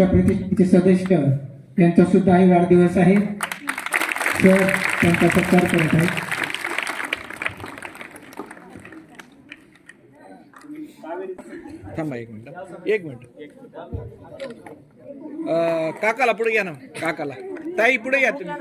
आमच्या प्रतिष्ठेचे सदस्य यांचा सुद्धा ही वाढदिवस आहे. सर त्यांचा सत्कार करत आहेत थांबा एक मिनिट. एक मिनिट. काकाला पुढे घ्या ना. काकाला. ताई पुढे घ्या तुम्ही.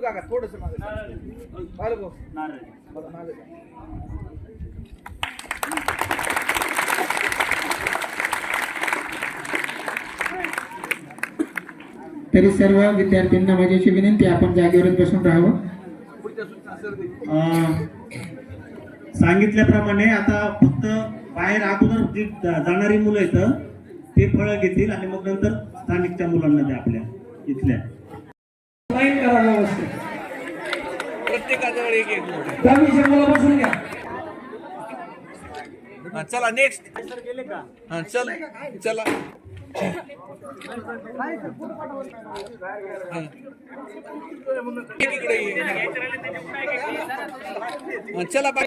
काका थोडस. तरी सर्व विद्यार्थ्यांना माझ्याची विनंती आहे, आपण जागेवरच बसून राहावं. सांगितल्याप्रमाणे आता फक्त बाहेर अगोदर जी जा- जाणारी मुलं आहेत ते फळं घेतील आणि मग नंतर स्थानिकच्या मुलांना द्या आपल्या इथल्या. लाईन करा व्यवस्थित. प्रत्येकाजवळ एक एक मुलं. बसून घ्या. हा, चला नेक्स्ट हा चल. चला. हा. ये. हा, चला बाय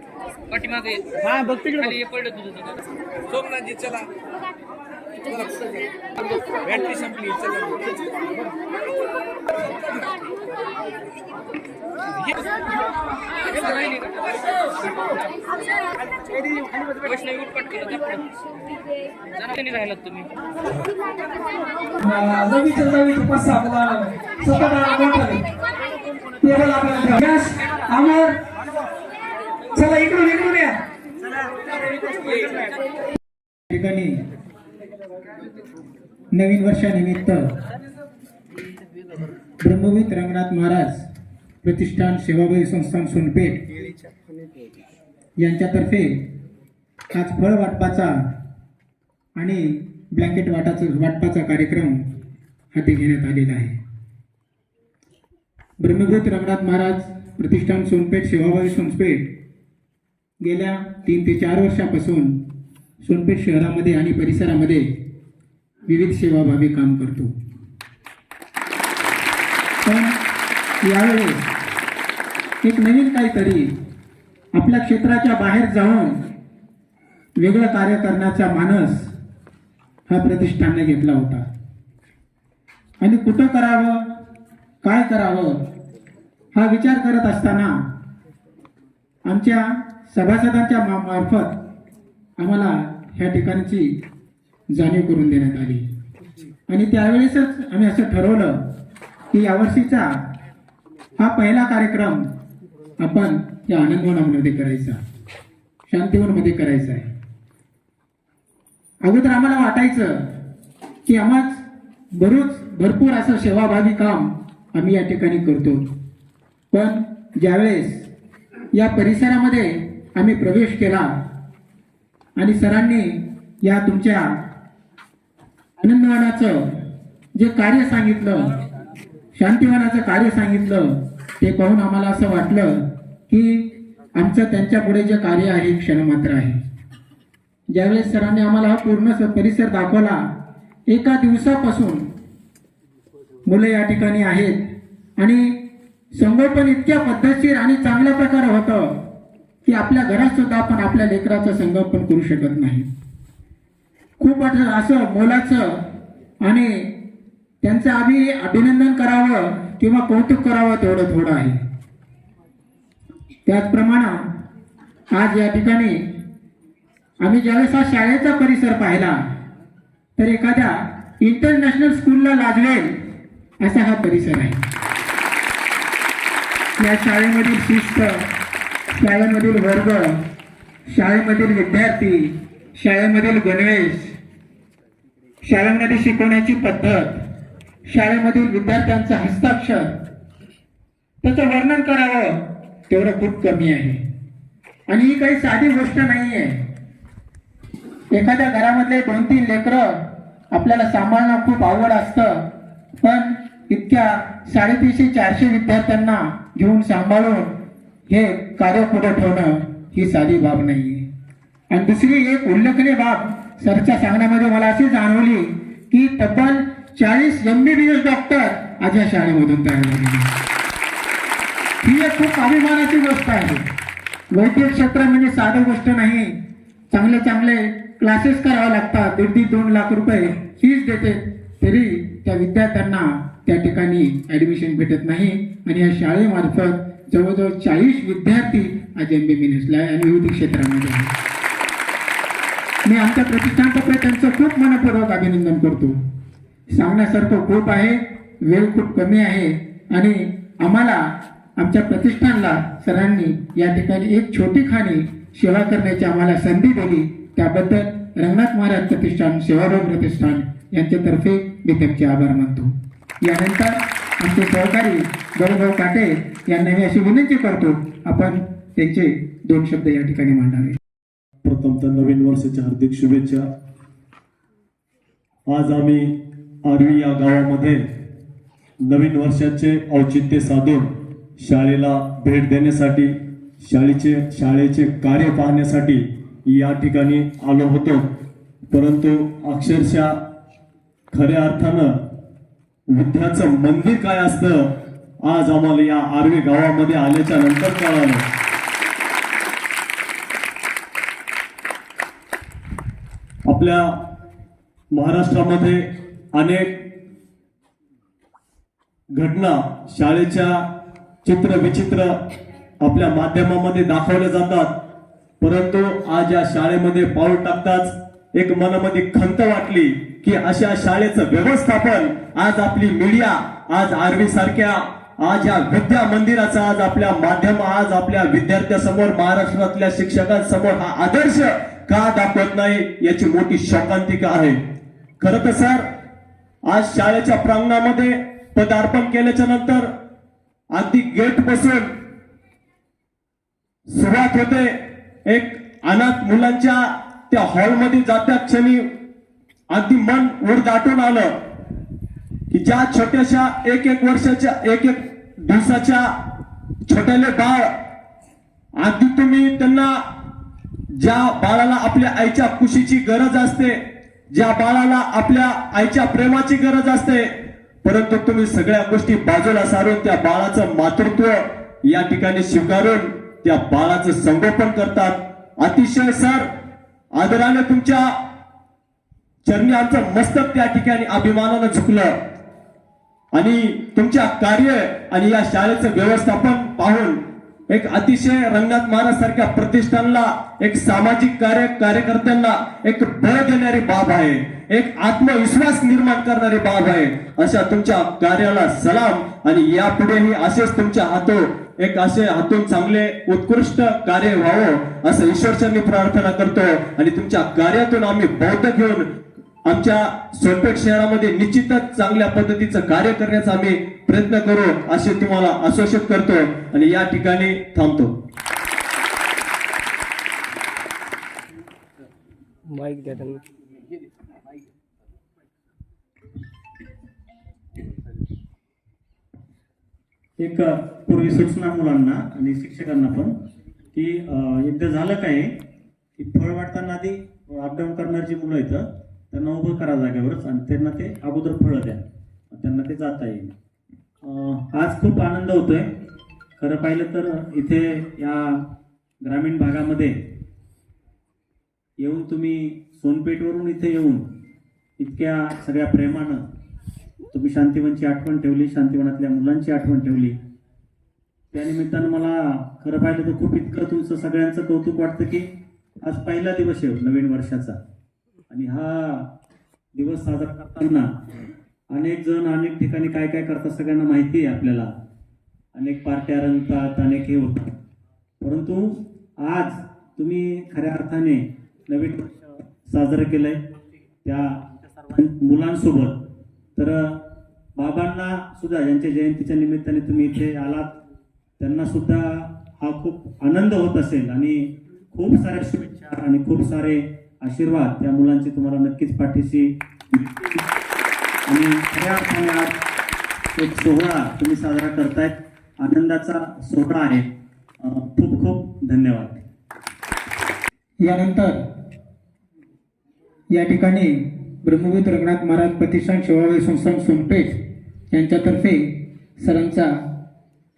पाठीमागे. हा बघ तिकडे हे पडलं तुझं सोमनाथजी चला. बॅटरी संपली वैष्णवी केलं राहिलात तुम्ही. नवीच्या टेबल आपल्याला अमर चला इकडून इकडून या. ठिकाणी नवीन वर्षानिमित्त ब्रह्मवीत रंगनाथ महाराज प्रतिष्ठान सेवाभावी संस्थान सोनपेठ यांच्यातर्फे आज फळ वाटपाचा आणि ब्लँकेट वाटाचा वाटपाचा कार्यक्रम हाती घेण्यात आलेला आहे. ब्रह्मभूत रंगनाथ महाराज प्रतिष्ठान सोनपेठ सेवाभावी सोनपेठ गेल्या तीन ते चार वर्षापासून सोनपेठ शहरामध्ये आणि परिसरामध्ये विविध सेवाभावी काम करतो. पण यावेळेस एक नवीन काहीतरी आपल्या क्षेत्राच्या बाहेर जाऊन वेगळं कार्य करण्याचा मानस हा प्रतिष्ठानने घेतला होता. आणि कुठं करावं काय करावं हा विचार करत असताना आमच्या सभासदांच्या मा- मार्फत आम्हाला ह्या ठिकाणची जाणीव करून देण्यात आली. आणि त्यावेळेसच आम्ही असं ठरवलं की यावर्षीचा हा पहिला कार्यक्रम आपण या आनंदवनामध्ये करायचा. शांतीवनमध्ये करायचा आहे. अगोदर आम्हाला वाटायचं की आम्हाच बरोच भरपूर असं सेवाभावी काम आम्ही या ठिकाणी करतो. पण ज्यावेळेस या परिसरामध्ये आम्ही प्रवेश केला. आणि सरांनी या तुमच्या आनंदवनाचं जे कार्य सांगितलं शांतिवनाचं कार्य सांगितलं ते पाहून आम्हाला असं वाटलं की आमचं त्यांच्या पुढे जे कार्य आहे क्षणमात्र आहे. ज्यावेळेस सरांनी आम्हाला हा पूर्ण परिसर दाखवला एका दिवसापासून मुलं या ठिकाणी आहेत. आणि संगोपन इतक्या पद्धतशीर आणि चांगल्या प्रकारे होतं. की आपल्या घरात सुद्धा आपण आपल्या लेकराचं संगोपन करू शकत नाही. खूप असं असं मोलाचं आणि त्यांचं आम्ही अभिनंदन करावं किंवा कौतुक करावं तेवढं थोडं आहे. त्याचप्रमाणे आज या ठिकाणी आम्ही ज्यावेळेस हा शाळेचा परिसर पाहिला तर एखाद्या इंटरनॅशनल स्कूलला लागवेल असा हा परिसर आहे. या शाळेमधील शिस्त शाळेमधील वर्ग शाळेमधील विद्यार्थी शाळेमधील गणवेश शाळेमध्ये शिकवण्याची पद्धत शाळेमधील विद्यार्थ्यांचं हस्ताक्षर त्याचं वर्णन करावं तेवढं खूप कमी आहे. आणि ही काही साधी गोष्ट नाही आहे एखाद्या घरामधले दोन तीन लेकरं आपल्याला सांभाळणं खूप आवड असतं पण इतक्या साडेतीनशे चारशे विद्यार्थ्यांना घेऊन सांभाळून हे कार्य पुढे ठेवणं ही साधी बाब नाही आहे आणि दुसरी एक उल्लेखनीय बाब सरच्या सांगण्यामध्ये मला अशी जाणवली की तब्बल चाळीस M B B S doctor आज या शाळेमधून तयार झालेले ही एक खूप अभिमानाची गोष्ट आहे. वैद्यक क्षेत्र म्हणजे साधं गोष्ट नाही. चांगले चांगले क्लासेस करावे लागतात. दीड दीड दोन लाख रुपये फीज देते. तरी त्या विद्यार्थ्यांना त्या ठिकाणी ऍडमिशन भेटत नाही. आणि या शाळेमार्फत जवळजवळ चाळीस विद्यार्थी आज एम बी बी आणि विविध क्षेत्रामध्ये आहेत मी आमच्या प्रतिष्ठानतर्फे त्यांचं खूप मनपूर्वक अभिनंदन करतो. सांगण्यासारखं खूप आहे वेळ खूप कमी आहे आणि आम्हाला आमच्या प्रतिष्ठानला सरांनी या ठिकाणी एक छोटी खाणी सेवा करण्याची आम्हाला संधी दिली. त्याबद्दल रंगनाथ महाराज प्रतिष्ठान सेवाभाव प्रतिष्ठान यांच्यातर्फे मी त्यांचे आभार मानतो. यानंतर आमचे सहकारी गौरव काटे यांना मी अशी विनंती करतो आपण त्यांचे दोन शब्द या ठिकाणी मांडावे. प्रथम तर नवीन वर्षाच्या हार्दिक शुभेच्छा. आज आम्ही आरवी या गावामध्ये नवीन वर्षाचे औचित्य साधून शाळेला भेट देण्यासाठी शाळेचे शाळेचे कार्य पाहण्यासाठी या ठिकाणी आलो होतो. परंतु अक्षरशः खऱ्या अर्थानं विद्याचं मंदिर काय असतं? आज आम्हाला या आर्वी गावामध्ये आल्याच्यानंतर कळालं. आपल्या महाराष्ट्रामध्ये अनेक घटना शाळेच्या चित्र विचित्र आपल्या माध्यमामध्ये दाखवल्या जातात. परंतु आज या शाळेमध्ये पाऊल टाकताच एक मनामध्ये खंत वाटली की अशा शाळेचं व्यवस्थापन आज आपली मीडिया आज आरवी सारख्या आज या विद्या मंदिराचा आज आपल्या माध्यम आज आपल्या विद्यार्थ्यासमोर महाराष्ट्रातल्या शिक्षकांसमोर हा आदर्श का दाखवत नाही याची मोठी शोकांतिका आहे. खरं तर सर आज शाळेच्या प्रांगणामध्ये पदार्पण केल्याच्यानंतर अगदी गेट बसून सुरुवात होते एक अनाथ मुलांच्या त्या हॉलमध्ये जात्या क्षणी अगदी मन उर दाटून आलं की ज्या छोट्याशा एक एक वर्षाच्या एक एक दिवसाच्या छोट्याले बाळ अगदी तुम्ही त्यांना ज्या बाळाला आपल्या आईच्या खुशीची गरज असते ज्या बाळाला आपल्या आईच्या प्रेमाची गरज असते परंतु तुम्ही सगळ्या गोष्टी बाजूला सारून त्या बाळाचं मातृत्व या ठिकाणी स्वीकारून त्या बाळाचं संगोपन करतात. अतिशय सर आदरानं तुमच्या चरणी आमचं मस्तक त्या ठिकाणी अभिमानानं झुकलं. आणि तुमच्या कार्य आणि या शाळेचं व्यवस्थापन पाहून एक अतिशय रंगनाथ महाराज सारख्या प्रतिष्ठानला एक सामाजिक कार्य कार्यकर्त्यांना एक बळ देणारी बाब आहे. एक आत्मविश्वास निर्माण करणारी बाब आहे. अशा तुमच्या कार्याला सलाम आणि यापुढेही असेच तुमच्या हातो एक असे हातून चांगले उत्कृष्ट कार्य व्हावं असं ईश्वरचरणी प्रार्थना करतो. आणि तुमच्या कार्यातून आम्ही बौद्ध घेऊन आमच्या सोनपेठ शहरामध्ये निश्चितच चांगल्या पद्धतीचं कार्य करण्याचा आम्ही प्रयत्न करू असे तुम्हाला आश्वासित करतो आणि या ठिकाणी थांबतो. माईक द्या त्यांना. एक पूर्वी सूचना मुलांना आणि शिक्षकांना पण की एकदा झालं काय की फळ वाटताना आधी अपडाऊन करणारी जी मुलं आहेत त्यांना उभं करा जागेवरच आणि त्यांना ते अगोदर फळं द्या. त्यांना ते जाता येईल. आज खूप आनंद होतोय. खरं पाहिलं तर इथे या ग्रामीण भागामध्ये येऊन तुम्ही सोनपेठवरून इथे येऊन इतक्या सगळ्या प्रेमानं तुम्ही शांतिवनची आठवण ठेवली शांतिवनातल्या मुलांची आठवण ठेवली. त्यानिमित्तानं मला खरं पाहिलं तर खूप इतकं तुमचं सगळ्यांचं कौतुक वाटतं की आज पहिला दिवस आहे हो, नवीन वर्षाचा. आणि हा दिवस साजरा करताना अनेक जण अनेक ठिकाणी काय काय करतात सगळ्यांना माहिती आहे आपल्याला. अनेक पार्ट्या रंगतात अनेक हे होतात. परंतु आज तुम्ही खऱ्या अर्थाने नवीन वर्ष साजरं केलंय. त्या मुलांसोबत. तर बाबांना सुद्धा यांच्या जयंतीच्या निमित्ताने तुम्ही इथे आलात. त्यांना सुद्धा हा खूप आनंद होत असेल आणि खूप साऱ्या शुभेच्छा आणि खूप सारे आशीर्वाद त्या मुलांचे तुम्हाला नक्कीच पाठीशी. आणि खऱ्या अर्थाने आज एक सोहळा तुम्ही साजरा करतायत. आनंदाचा सोहळा आहे. खूप खूप धन्यवाद. यानंतर या ठिकाणी ब्रह्मवीत रंगनाथ महाराज प्रतिष्ठान सेवावेळ संस्थान सोनपेठ यांच्यातर्फे सरांचा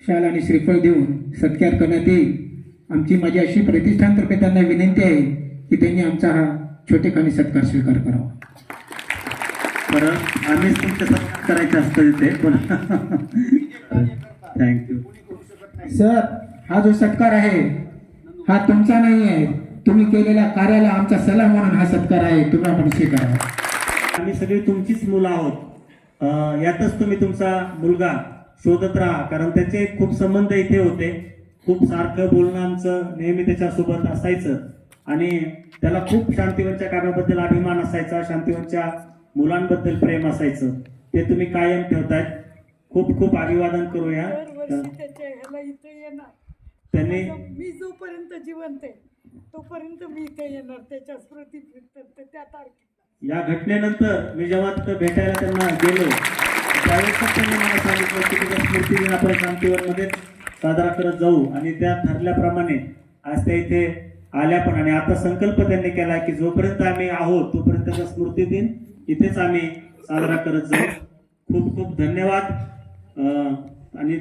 शाल आणि श्रीफळ देऊन सत्कार करण्यात येईल. आमची माझी अशी प्रतिष्ठानतर्फे त्यांना विनंती आहे की त्यांनी आमचा हा छोटेखानी सत्कार स्वीकार करावा. परत आम्हीच तुमचे सत्कार करायचे असतं तिथे पण थँक्यू सर हा जो सत्कार आहे हा तुमचा नाही आहे. तुम्ही केलेल्या कार्याला आमचा सलाम म्हणून हा सत्कार आहे. तुम्ही आपण स्वीकारा. आम्ही सगळी तुमचीच मुलं आहोत. यातच तुम्ही तुमचा मुलगा शोधत राहा कारण त्याचे खूप संबंध इथे होते. खूप सारखं बोलणं आमचं नेहमी त्याच्यासोबत असायचं. आणि त्याला खूप शांतीवनच्या कार्याबद्दल अभिमान असायचा शांतीवनच्या मुलांबद्दल प्रेम असायचं. ते तुम्ही कायम ठेवतायत. खूप खूप अभिवादन करूया. त्यांनी मी जोपर्यंत जिवंत आहे तोपर्यंत मी इथे येणार. त्याच्या स्मृतीप्रित्यर्थ त्या तारखेला. या घटनेनंतर मी जेव्हा तिथं भेटायला त्यांना गेलो त्यावेळेस त्यांनी मला सांगितलं की तुझ्या स्मृतिदिन आपण शांतीवनमध्ये साजरा करत जाऊ. आणि त्या ठरल्याप्रमाणे आज त्या इथे आल्या पण आणि आता संकल्प त्यांनी केला की जोपर्यंत आम्ही आहोत तोपर्यंत स्मृती दिन इथेच आम्ही साजरा करत जाऊ. खूप खूप धन्यवाद. आणि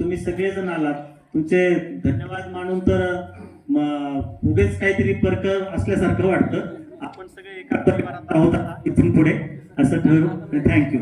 तुम्ही सगळेजण आलात. तुमचे धन्यवाद मानून तर म- उगेच काहीतरी परक असल्यासारखं वाटतं. आपण सगळे एका परिवारात आहोत इथून पुढे. असं ठरवू. थँक्यू.